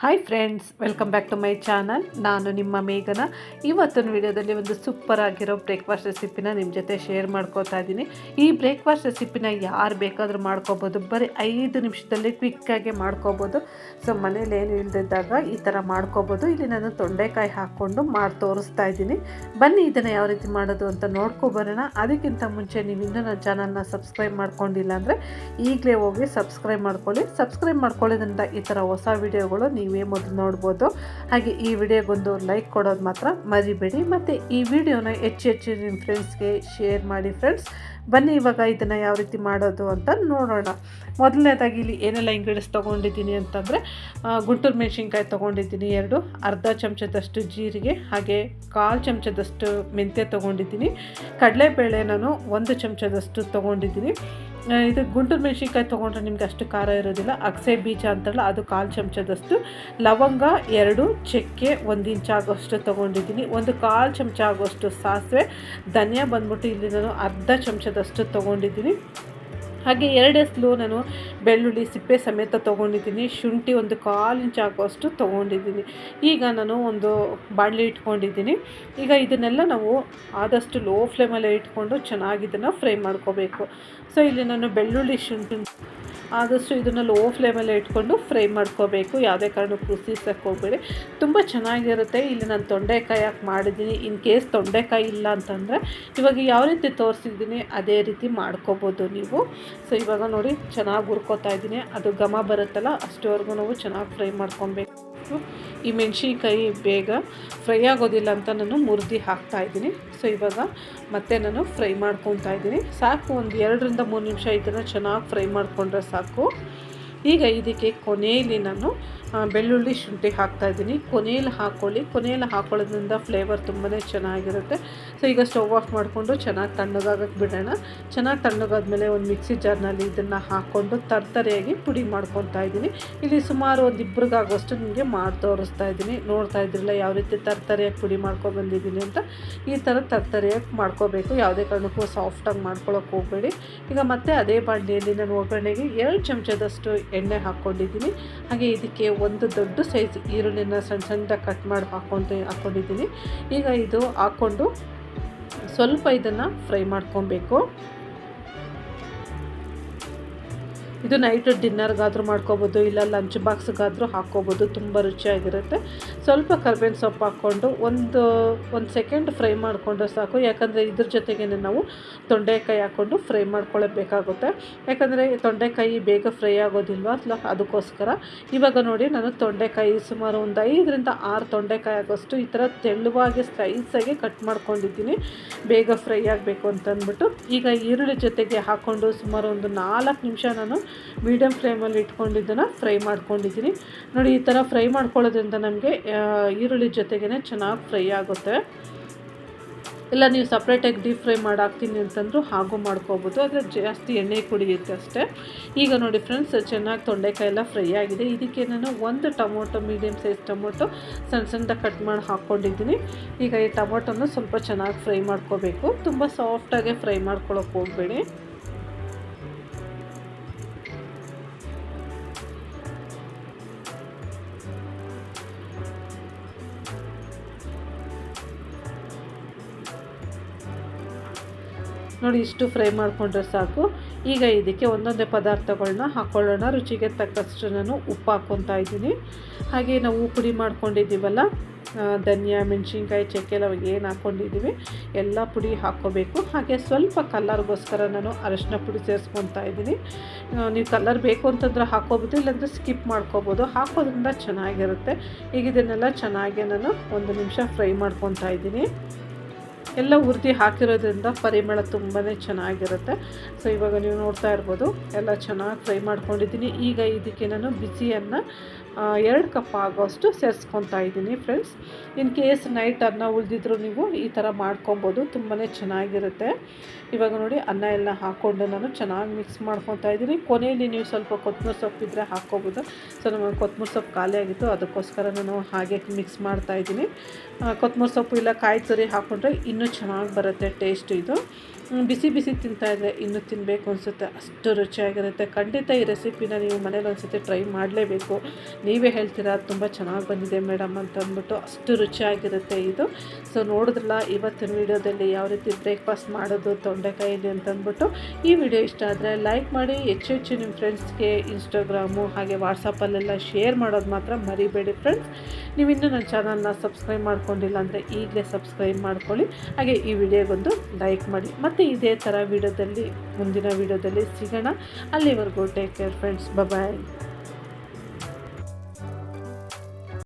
Hi friends welcome back to my channel ನಾನು ನಿಮ್ಮ ಮೇಘನ. ಇವತ್ತಿನ ವಿಡಿಯೋದಲ್ಲಿ ಒಂದು ಸೂಪರ್ ಆಗಿರೋ ಬ್ರೇಕ್ಫಾಸ್ಟ್ ರೆಸಿಪಿನ ನಿಮ್ಮ ಜೊತೆ ಶೇರ್ ಮಾಡ್ಕೋತಾ ಇದ್ದೀನಿ. ಈ ಬ್ರೇಕ್ಫಾಸ್ಟ್ ರೆಸಿಪಿನ ಯಾರು ಬೇಕಾದರೂ ಮಾಡ್ಕೋಬೋದು. ಬರೀ ಐದು ನಿಮಿಷದಲ್ಲಿ ಕ್ವಿಕ್ಕಾಗಿ ಮಾಡ್ಕೋಬೋದು. ಸೊ ಮನೇಲಿ ಏನು ಇಲ್ಲದಿದ್ದಾಗ ಈ ಥರ ಮಾಡ್ಕೋಬೋದು. ಇಲ್ಲಿ ನಾನು ತೊಂಡೆಕಾಯಿ ಹಾಕ್ಕೊಂಡು ಮಾಡಿ ತೋರಿಸ್ತಾ ಇದ್ದೀನಿ. ಬನ್ನಿ ಇದನ್ನು ಯಾವ ರೀತಿ ಮಾಡೋದು ಅಂತ ನೋಡ್ಕೊಬರೋಣ ಅದಕ್ಕಿಂತ ಮುಂಚೆ ನೀವು ಇನ್ನೂ ನನ್ನ ಚಾನಲ್ನ ಸಬ್ಸ್ಕ್ರೈಬ್ ಮಾಡ್ಕೊಂಡಿಲ್ಲ ಅಂದರೆ ಈಗಲೇ ಹೋಗಿ ಸಬ್ಸ್ಕ್ರೈಬ್ ಮಾಡ್ಕೊಳ್ಳಿ. ಸಬ್ಸ್ಕ್ರೈಬ್ ಮಾಡ್ಕೊಳ್ಳೋದ್ರಿಂದ ಈ ಥರ ಹೊಸ ವಿಡಿಯೋಗಳು ನೀವೇ ಮೊದಲು ನೋಡ್ಬೋದು. ಹಾಗೆ ಈ ವಿಡಿಯೋಗೊಂದು ಲೈಕ್ ಕೊಡೋದು ಮಾತ್ರ ಮರಿಬೇಡಿ. ಮತ್ತು ಈ ವಿಡಿಯೋನ ಹೆಚ್ಚು ಹೆಚ್ಚು ನಿಮ್ಮ ಫ್ರೆಂಡ್ಸ್ಗೆ ಶೇರ್ ಮಾಡಿ ಫ್ರೆಂಡ್ಸ್ ಬನ್ನಿ ಇವಾಗ ಇದನ್ನು ಯಾವ ರೀತಿ ಮಾಡೋದು ಅಂತ ನೋಡೋಣ. ಮೊದಲನೇದಾಗಿ ಇಲ್ಲಿ ಏನೆಲ್ಲ ಇಂಗ್ರೀಡಿಯನ್ಸ್ ತೊಗೊಂಡಿದ್ದೀನಿ ಅಂತಂದರೆ ಗುಂಟೂರು ಮೆಣಸಿನ್ಕಾಯಿ ತೊಗೊಂಡಿದ್ದೀನಿ ಎರಡು, ಅರ್ಧ ಚಮಚದಷ್ಟು ಜೀರಿಗೆ, ಹಾಗೆ ಕಾಲು ಚಮಚದಷ್ಟು ಮೆಂತ್ಯ ತೊಗೊಂಡಿದ್ದೀನಿ. ಕಡಲೆಬೇಳೆ ನಾನು ಒಂದು ಚಮಚದಷ್ಟು ತೊಗೊಂಡಿದ್ದೀನಿ. ಇದು ಗುಂಟೂರು ಮೆಣಸಿನ್ಕಾಯಿ ತೊಗೊಂಡ್ರೆ ನಿಮ್ಗೆ ಅಷ್ಟು ಖಾರ ಇರೋದಿಲ್ಲ. ಅಗಸೆ ಬೀಜ ಅಂತಲ್ಲ, ಅದು ಕಾಲು ಚಮಚದಷ್ಟು. ಲವಂಗ ಎರಡು, ಚಕ್ಕೆ ಒಂದು ಇಂಚ್ ಆಗೋಷ್ಟು ತೊಗೊಂಡಿದ್ದೀನಿ. ಒಂದು ಕಾಲು ಚಮಚ ಆಗೋಷ್ಟು ಸಾಸಿವೆ. ಧನಿಯಾ ಬಂದ್ಬಿಟ್ಟು ಇಲ್ಲಿ ನಾನು ಅರ್ಧ ಚಮಚದಷ್ಟು ತೊಗೊಂಡಿದ್ದೀನಿ. ಹಾಗೆ ಎರಡು ಎಸ್ಲು ನಾನು ಬೆಳ್ಳುಳ್ಳಿ ಸಿಪ್ಪೆ ಸಮೇತ ತೊಗೊಂಡಿದ್ದೀನಿ. ಶುಂಠಿ ಒಂದು ಕಾಲು ಇಂಚು ಆಗುವಷ್ಟು ತೊಗೊಂಡಿದ್ದೀನಿ. ಈಗ ನಾನು ಒಂದು ಬಾಣಲಿ ಇಟ್ಕೊಂಡಿದ್ದೀನಿ. ಈಗ ಇದನ್ನೆಲ್ಲ ನಾವು ಆದಷ್ಟು ಲೋ ಫ್ಲೇಮಲ್ಲೇ ಇಟ್ಕೊಂಡು ಚೆನ್ನಾಗಿ ಇದನ್ನು ಫ್ರೈ ಮಾಡ್ಕೋಬೇಕು. ಸೊ ಇಲ್ಲಿ ನಾನು ಬೆಳ್ಳುಳ್ಳಿ, ಶುಂಠಿ ಆದಷ್ಟು ಇದನ್ನು ಲೋ ಫ್ಲೇಮಲ್ಲೇ ಇಟ್ಕೊಂಡು ಫ್ರೈ ಮಾಡ್ಕೋಬೇಕು. ಯಾವುದೇ ಕಾರಣಕ್ಕೂ ಸೀಸಕ್ಕೆ ಹೋಗಬೇಡಿ. ತುಂಬ ಚೆನ್ನಾಗಿರುತ್ತೆ. ಇಲ್ಲಿ ನಾನು ತೊಂಡೆಕಾಯಿ ಹಾಕಿ ಮಾಡಿದ್ದೀನಿ. ಇನ್ ಕೇಸ್ ತೊಂಡೆಕಾಯಿ ಇಲ್ಲ ಅಂತಂದರೆ ಇವಾಗ ಯಾವ ರೀತಿ ತೋರಿಸಿದ್ದೀನಿ ಅದೇ ರೀತಿ ಮಾಡ್ಕೋಬೋದು ನೀವು. ಸೊ ಇವಾಗ ನೋಡಿ ಚೆನ್ನಾಗಿ ಹುರ್ಕೋತಾ ಇದ್ದೀನಿ. ಅದು ಘಮ ಬರುತ್ತಲ್ಲ, ಅಷ್ಟುವರೆಗೂ ನಾವು ಚೆನ್ನಾಗಿ ಫ್ರೈ ಮಾಡ್ಕೊಬೇಕು. ಈ ಮೆಣಸಿನ್ಕಾಯಿ ಬೇಗ ಫ್ರೈ ಆಗೋದಿಲ್ಲ ಅಂತ ನಾನು ಮುರಿದು ಹಾಕ್ತಾ ಇದ್ದೀನಿ. ಸೊ ಇವಾಗ ಮತ್ತೆ ನಾನು ಫ್ರೈ ಮಾಡ್ಕೊತಾ ಇದ್ದೀನಿ. ಸಾಕು, ಒಂದು ಎರಡರಿಂದ ಮೂರು ನಿಮಿಷ ಇದನ್ನು ಚೆನ್ನಾಗಿ ಫ್ರೈ ಮಾಡಿಕೊಂಡ್ರೆ ಸಾಕು. ಈಗ ಇದಕ್ಕೆ ಕೊನೆಯಲ್ಲಿ ನಾನು ಬೆಳ್ಳುಳ್ಳಿ ಶುಂಠಿ ಹಾಕ್ತಾ ಇದ್ದೀನಿ. ಕೊನೆಯಲ್ಲಿ ಹಾಕ್ಕೊಳ್ಳಿ ಕೊನೆಯಲ್ಲಿ ಹಾಕೊಳ್ಳೋದ್ರಿಂದ ಫ್ಲೇವರ್ ತುಂಬಾ ಚೆನ್ನಾಗಿರುತ್ತೆ. ಸೊ ಈಗ ಸ್ಟವ್ ಆಫ್ ಮಾಡಿಕೊಂಡು ಚೆನ್ನಾಗಿ ತಣ್ಣಗಾಗಕ್ಕೆ ಬಿಡೋಣ. ಚೆನ್ನಾಗಿ ತಣ್ಣಗಾದ್ಮೇಲೆ ಒಂದು ಮಿಕ್ಸಿ ಜಾರ್ನಲ್ಲಿ ಇದನ್ನು ಹಾಕ್ಕೊಂಡು ತರ್ತರಿಯಾಗಿ ಪುಡಿ ಮಾಡ್ಕೊತಾ ಇದ್ದೀನಿ. ಇಲ್ಲಿ ಸುಮಾರು ಒಂದು ಇಬ್ರಿಗಾಗೋಷ್ಟು ನಿಮಗೆ ಮಾಡಿ ತೋರಿಸ್ತಾ ಇದ್ದೀನಿ. ನೋಡ್ತಾ ಇದ್ರಲ್ಲ ಯಾವ ರೀತಿ ತರ್ತರಿಯಾಗಿ ಪುಡಿ ಮಾಡ್ಕೊಂಡು ಬಂದಿದ್ದೀನಿ ಅಂತ. ಈ ಥರ ತರ್ತರಿಯಾಗಿ ಮಾಡ್ಕೋಬೇಕು. ಯಾವುದೇ ಕಾರಣಕ್ಕೂ ಸಾಫ್ಟಾಗಿ ಮಾಡ್ಕೊಳಕ್ಕೆ ಹೋಗಬೇಡಿ. ಈಗ ಮತ್ತೆ ಅದೇ ಬಾಣಲಿಯಲ್ಲಿ ನಾನು ಒಗ್ಗರಣೆಗೆ ಎರಡು ಚಮಚದಷ್ಟು ಎಣ್ಣೆ ಹಾಕ್ಕೊಂಡಿದ್ದೀನಿ ಹಾಗೆ ಇದಕ್ಕೆ ಒಂದು ದೊಡ್ಡ ಸೈಜ್ ಈರುಳ್ಳಿನ ಸಣ್ಣ ಸಣ್ಣದಾಗಿ ಕಟ್ ಮಾಡಿ ಹಾಕ್ಕೊಂಡು ಹಾಕ್ಕೊಂಡಿದ್ದೀನಿ ಈಗ ಇದು ಹಾಕ್ಕೊಂಡು ಸ್ವಲ್ಪ ಇದನ್ನು ಫ್ರೈ ಮಾಡ್ಕೊಬೇಕು. ಇದು ನೈಟ್ ಡಿನ್ನರ್ಗಾದರೂ ಮಾಡ್ಕೋಬೋದು, ಇಲ್ಲ ಲಂಚ್ ಬಾಕ್ಸ್ಗಾದರೂ ಹಾಕ್ಕೋಬೋದು, ತುಂಬ ರುಚಿಯಾಗಿರುತ್ತೆ. ಸ್ವಲ್ಪ ಕರ್ಬೇವಿನ ಸೊಪ್ಪು ಹಾಕ್ಕೊಂಡು ಒಂದು ಒಂದು ಸೆಕೆಂಡ್ ಫ್ರೈ ಮಾಡಿಕೊಂಡ್ರೆ ಸಾಕು. ಯಾಕಂದರೆ ಇದ್ರ ಜೊತೆಗೇ ನಾವು ತೊಂಡೆಕಾಯಿ ಹಾಕ್ಕೊಂಡು ಫ್ರೈ ಮಾಡ್ಕೊಳ್ಳಬೇಕಾಗುತ್ತೆ ಯಾಕಂದರೆ ತೊಂಡೆಕಾಯಿ ಬೇಗ ಫ್ರೈ ಆಗೋದಿಲ್ವ? ಅಲ್ಲ ಅದಕ್ಕೋಸ್ಕರ. ಇವಾಗ ನೋಡಿ ನಾನು ತೊಂಡೆಕಾಯಿ ಸುಮಾರು ಒಂದು ಐದರಿಂದ ಆರು ತೊಂಡೆಕಾಯಿ ಆಗೋಷ್ಟು ಈ ಥರ ತೆಳುವಾಗಿ ಸ್ಲೈಸಾಗಿ ಕಟ್ ಮಾಡ್ಕೊಂಡಿದ್ದೀನಿ. ಬೇಗ ಫ್ರೈ ಆಗಬೇಕು ಅಂತಂದ್ಬಿಟ್ಟು. ಈಗ ಈರುಳ್ಳಿ ಜೊತೆಗೆ ಹಾಕ್ಕೊಂಡು ಸುಮಾರು ಒಂದು ನಾಲ್ಕು ನಿಮಿಷ ನಾನು ಮೀಡಿಯಮ್ ಫ್ಲೇಮಲ್ಲಿ ಇಟ್ಕೊಂಡಿದ್ದನ್ನು ಫ್ರೈ ಮಾಡ್ಕೊಂಡಿದ್ದೀನಿ. ನೋಡಿ, ಈ ಥರ ಫ್ರೈ ಮಾಡ್ಕೊಳ್ಳೋದ್ರಿಂದ ನಮಗೆ ಈರುಳ್ಳಿ ಜೊತೆಗೇ ಚೆನ್ನಾಗಿ ಫ್ರೈ ಆಗುತ್ತೆ. ಇಲ್ಲ, ನೀವು ಸಪ್ರೇಟಾಗಿ ಡೀಪ್ ಫ್ರೈ ಮಾಡಿ ಹಾಕ್ತೀನಿ ಅಂತಂದರೂ ಹಾಗೂ ಮಾಡ್ಕೋಬೋದು. ಆದರೆ ಜಾಸ್ತಿ ಎಣ್ಣೆ ಕುಡಿಯುತ್ತೆ ಅಷ್ಟೇ. ಈಗ ನೋಡಿ ಫ್ರೆಂಡ್ಸ್, ಚೆನ್ನಾಗಿ ತೊಂಡೆಕಾಯಿ ಎಲ್ಲ ಫ್ರೈ ಆಗಿದೆ. ಇದಕ್ಕೆ ನಾನು ಒಂದು ಟೊಮೊಟೊ ಮೀಡಿಯಮ್ ಸೈಜ್ ಟೊಮೊಟೊ ಸಣ್ಣ ಸಣ್ಣದಾಗಿ ಕಟ್ ಮಾಡಿ ಹಾಕ್ಕೊಂಡಿದ್ದೀನಿ. ಈಗ ಈ ಟೊಮೊಟೊನ ಸ್ವಲ್ಪ ಚೆನ್ನಾಗಿ ಫ್ರೈ ಮಾಡ್ಕೋಬೇಕು. ತುಂಬ ಸಾಫ್ಟಾಗೆ ಫ್ರೈ ಮಾಡ್ಕೊಳಕ್ಕೆ ಹೋಗಬೇಡಿ. ನೋಡಿ, ಇಷ್ಟು ಫ್ರೈ ಮಾಡಿಕೊಂಡ್ರೆ ಸಾಕು. ಈಗ ಇದಕ್ಕೆ ಒಂದೊಂದೇ ಪದಾರ್ಥಗಳನ್ನ ಹಾಕ್ಕೊಳ್ಳೋಣ ರುಚಿಗೆ ತಕ್ಕಷ್ಟು ನಾನು ಉಪ್ಪು ಹಾಕ್ಕೊತಾ ಇದ್ದೀನಿ. ಹಾಗೆ ನಾವು ಪುಡಿ ಮಾಡ್ಕೊಂಡಿದ್ದೀವಲ್ಲ ಧನಿಯಾ, ಮೆಣಸಿನ್ಕಾಯಿ, ಚಕ್ಕೆ ನಾವು ಏನು ಹಾಕ್ಕೊಂಡಿದ್ದೀವಿ ಎಲ್ಲ ಪುಡಿ ಹಾಕ್ಕೋಬೇಕು. ಹಾಗೆ ಸ್ವಲ್ಪ ಕಲ್ಲರ್ಗೋಸ್ಕರ ನಾನು ಅರಶಿನ ಪುಡಿ ಸೇರಿಸ್ಕೊತಾ ಇದ್ದೀನಿ. ನೀವು ಕಲರ್ ಬೇಕು ಅಂತಂದ್ರೆ ಹಾಕ್ಕೋಬೋದು, ಇಲ್ಲಾಂದರೆ ಸ್ಕಿಪ್ ಮಾಡ್ಕೋಬೋದು. ಹಾಕೋದ್ರಿಂದ ಚೆನ್ನಾಗಿರುತ್ತೆ. ಈಗ ಇದನ್ನೆಲ್ಲ ಚೆನ್ನಾಗಿ ನಾನು ಒಂದು ನಿಮಿಷ ಫ್ರೈ ಮಾಡ್ಕೊತಾ ಇದ್ದೀನಿ. ಎಲ್ಲ ಹುರಿದು ಹಾಕಿರೋದ್ರಿಂದ ಪರಿಮಳ ತುಂಬಾ ಚೆನ್ನಾಗಿರುತ್ತೆ. ಸೊ ಇವಾಗ ನೀವು ನೋಡ್ತಾ ಇರ್ಬೋದು, ಎಲ್ಲ ಚೆನ್ನಾಗಿ ಫ್ರೈ ಮಾಡ್ಕೊಂಡಿದ್ದೀನಿ. ಈಗ ಇದಕ್ಕೆ ನಾನು ಬಿಸಿಯನ್ನು ಎರಡು ಕಪ್ ಆಗೋಷ್ಟು ಸೇರಿಸ್ಕೊತಾ ಇದ್ದೀನಿ ಫ್ರೆಂಡ್ಸ್ ಇನ್ ಕೇಸ್ ನೈಟ್ ಅನ್ನ ಉಳಿದಿದ್ರು ನೀವು ಈ ಥರ ಮಾಡ್ಕೊಬೋದು ತುಂಬಾ ಚೆನ್ನಾಗಿರುತ್ತೆ. ಇವಾಗ ನೋಡಿ, ಅನ್ನ ಎಲ್ಲ ಹಾಕ್ಕೊಂಡು ನಾನು ಚೆನ್ನಾಗಿ ಮಿಕ್ಸ್ ಮಾಡ್ಕೊತಾ ಇದ್ದೀನಿ. ಕೊನೆಯಲ್ಲಿ ನೀವು ಸ್ವಲ್ಪ ಕೊತ್ತಂಬರಿ ಇದ್ದರೆ ಹಾಕ್ಕೋಬೋದು. ಸೊ ನಮಗೆ ಕೊತ್ತಂಬರಿ ಸೊಪ್ಪು ಖಾಲಿ ಆಗಿತ್ತು, ಅದಕ್ಕೋಸ್ಕರ ನಾನು ಹಾಗೆ ಮಿಕ್ಸ್ ಮಾಡ್ತಾ ಇದ್ದೀನಿ. ಕೊತ್ತಂಬರಿ ಸೊಪ್ಪು ಇಲ್ಲ ಕಾಯಿ ತುರಿ ಹಾಕ್ಕೊಂಡ್ರೆ ಇನ್ನೂ ಚೆನ್ನಾಗಿ ಬರುತ್ತೆ ಟೇಸ್ಟ್ ಇದು. ಬಿಸಿ ಬಿಸಿ ತಿಂತಾ ಇದ್ರೆ ಇನ್ನೂ ತಿನ್ನಬೇಕು ಅನಿಸುತ್ತೆ, ಅಷ್ಟು ರುಚಿಯಾಗಿರುತ್ತೆ. ಖಂಡಿತ ಈ ರೆಸಿಪಿನ ನೀವು ಮನೇಲಿ ಒಂದ್ಸತಿ ಟ್ರೈ ಮಾಡಲೇಬೇಕು. ನೀವೇ ಹೇಳ್ತೀರಾ, ತುಂಬ ಚೆನ್ನಾಗಿ ಬಂದಿದೆ ಮೇಡಮ್ ಅಂತ ಅಂದ್ಬಿಟ್ಟು ಅಷ್ಟು ರುಚಿಯಾಗಿರುತ್ತೆ ಇದು. ಸೊ ನೋಡಿದ್ರಲ್ಲ, ಇವತ್ತಿನ ವಿಡಿಯೋದಲ್ಲಿ ಯಾವ ರೀತಿ ಬ್ರೇಕ್ಫಾಸ್ಟ್ ಮಾಡೋದು ತೊಂಡೆಕಾಯಿಲಿ ಅಂತ ಅಂದ್ಬಿಟ್ಟು. ಈ ವಿಡಿಯೋ ಇಷ್ಟ ಆದರೆ ಲೈಕ್ ಮಾಡಿ, ಹೆಚ್ಚು ಹೆಚ್ಚು ನಿಮ್ಮ ಫ್ರೆಂಡ್ಸ್ಗೆ ಇನ್ಸ್ಟಾಗ್ರಾಮು ಹಾಗೆ ವಾಟ್ಸಪ್ಪಲ್ಲೆಲ್ಲ ಶೇರ್ ಮಾಡೋದು ಮಾತ್ರ ಮರಿಬೇಡಿ ಫ್ರೆಂಡ್ಸ್ ನೀವು ಇನ್ನೂ ನನ್ನ ಚಾನಲ್ನ ಸಬ್ಸ್ಕ್ರೈಬ್ ಮಾಡ್ಕೊಂಡಿಲ್ಲ ಅಂದರೆ ಈಗಲೇ ಸಬ್ಸ್ಕ್ರೈಬ್ ಮಾಡ್ಕೊಳ್ಳಿ. ಹಾಗೆ ಈ ವಿಡಿಯೋಗೊಂದು ಲೈಕ್ ಮಾಡಿ. ಮತ್ತು ಇದೇ ಥರ ವಿಡಿಯೋದಲ್ಲಿ, ಮುಂದಿನ ವಿಡಿಯೋದಲ್ಲಿ ಸಿಗೋಣ. ಅಲ್ಲಿವರೆಗೂ ಟೇಕ್ ಕೇರ್ ಫ್ರೆಂಡ್ಸ್ ಬಾಯ್